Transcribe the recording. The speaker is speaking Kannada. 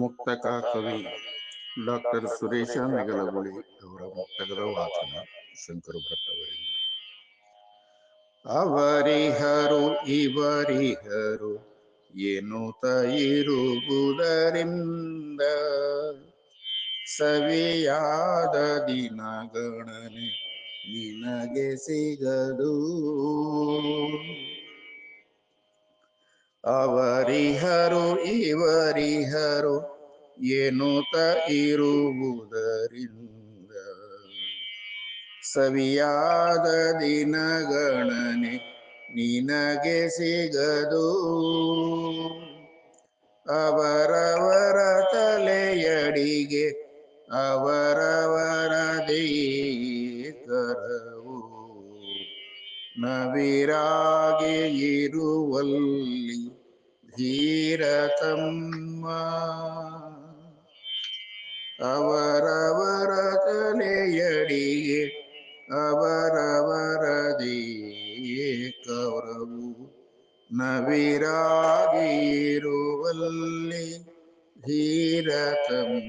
ಮುಕ್ತಕ ಕವಿ ಡಾಕ್ಟರ್ ಸುರೇಶ ಮೆಗಲಗುಳಿ ಅವರ ಮುಕ್ತಕದ ವಾಚನ ಶಂಕರ ಭಟ್ ಅವರಿಂದ. ಅವರಿಹರು ಇವರಿಹರು ಏನು ಇರುವುದರಿಂದ ಸವಿಯಾದ ದಿನಗಣನೆ ನಿನಗೆ ಸಿಗದು. ಅವರಿಹರು ಇವರಿಹರು ಎನ್ನುತ್ತ ಇರುವುದರಿಂದ ಸವಿಯಾದ ದಿನಗಣನೆ ನಿನಗೆ ಸಿಗದು. ಅವರವರ ತಲೆಯಡಿಗೆ ಅವರವರ ಕರವು ನವಿರಾಗಿ ಇರುವಲ್ಲಿ ಧೀರತಮ್ಮ ಅವರವರ ತಲೆಯಡಿಗೆ ಅವರವರದೇ ಕೌರವು ನವಿರಾಗಿರುವಲ್ಲಿ ಧೀರತಮ್ಮ